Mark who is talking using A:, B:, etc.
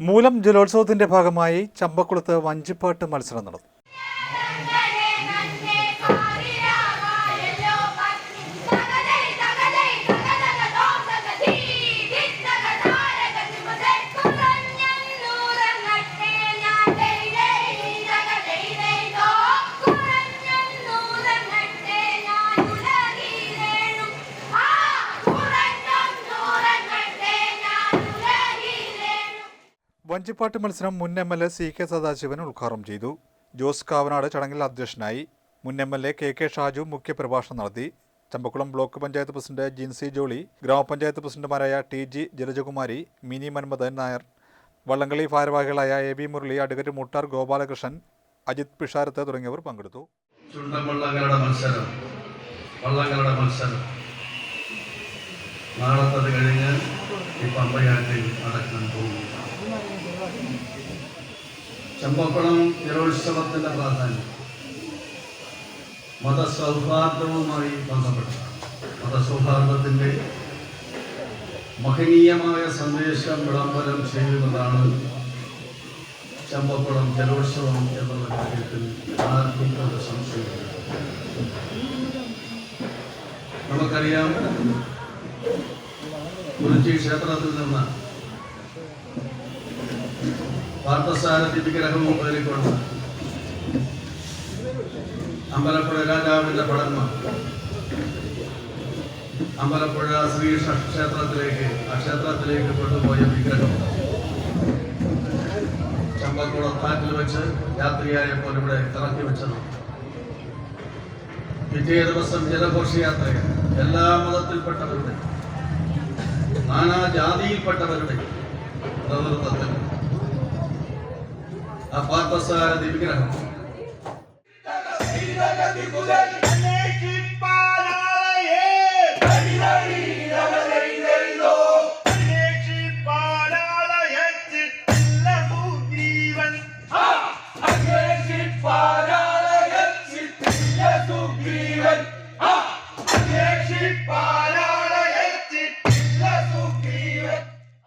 A: മൂലം ജലോത്സവത്തിന്റെ ഭാഗമായി ചമ്പക്കുളത്ത് വഞ്ചിപ്പാട്ട് മത്സരം നടന്നു. വഞ്ചിപ്പാട്ട് മത്സരം മുൻ M L A C K Sadasivan ഉദ്ഘാടനം ചെയ്തു. ജോസ് കാവനാട് ചടങ്ങിൽ അധ്യക്ഷനായി മുൻ M L A K K Shaju മുഖ്യപ്രഭാഷണം നടത്തി. ചമ്പക്കുളം ബ്ലോക്ക് പഞ്ചായത്ത് പ്രസിഡന്റ് ജിൻസി ജോളി ഗ്രാമപഞ്ചായത്ത് പ്രസിഡന്റുമാരായ ടി ജി ജലജകുമാരി മിനി മന്മഥൻ നായർ വള്ളംകളി ഭാരവാഹികളായ A B Murali advocate Muttar Gopalakrishnan Ajith Pisharath തുടങ്ങിയവർ പങ്കെടുത്തു.
B: മത്സരം. മത്സരം. നാളത്തത് കഴിഞ്ഞ് ഈ പമ്പയാറ്റിൽ നടക്കാൻ പോകുന്നു. ചമ്പക്കുളം ജലോത്സവത്തിന്റെ പ്രാധാന്യം. മതസൗഹാർദ്ദവുമായി ബന്ധപ്പെട്ടതാണ് മതസൗഹാർദ്ദത്തിന്റെ മഹനീയമായ സന്ദേശം വിളംബരം ചെയ്യുന്നതാണ് ചമ്പക്കുളം ജലോത്സവം എന്നുള്ള കാര്യത്തിൽ ആർക്കും സംശയമില്ല നമുക്കറിയാം കുറിച്ചി ക്ഷേത്രത്തിൽ നിന്ന് പാർത്ഥസാരഥി വിഗ്രഹവും കയറിക്കൊണ്ട് അമ്പലപ്പുഴ രാജാവിന്റെ പടന്മ അമ്പലപ്പുഴ ശ്രീകൃഷ്ണ ക്ഷേത്രത്തിലേക്ക് ആ ക്ഷേത്രത്തിലേക്ക് കൊണ്ടുപോയ വിഗ്രഹം. ചമ്പക്കുളത്താറ്റിൽ വെച്ച് യാത്രിയായപ്പോൾ ഇവിടെ ഇറക്കി വെച്ചത് പിറ്റേ ദിവസം ജലഘോഷയാത്രയാണ് എല്ലാ മതത്തിൽപ്പെട്ടവരുടെ നാനാ ജാതിയിൽപ്പെട്ടവരുടെ നേതൃത്വത്തിൽ ఆ పార్థసారథి
C: విగ్రహం పాల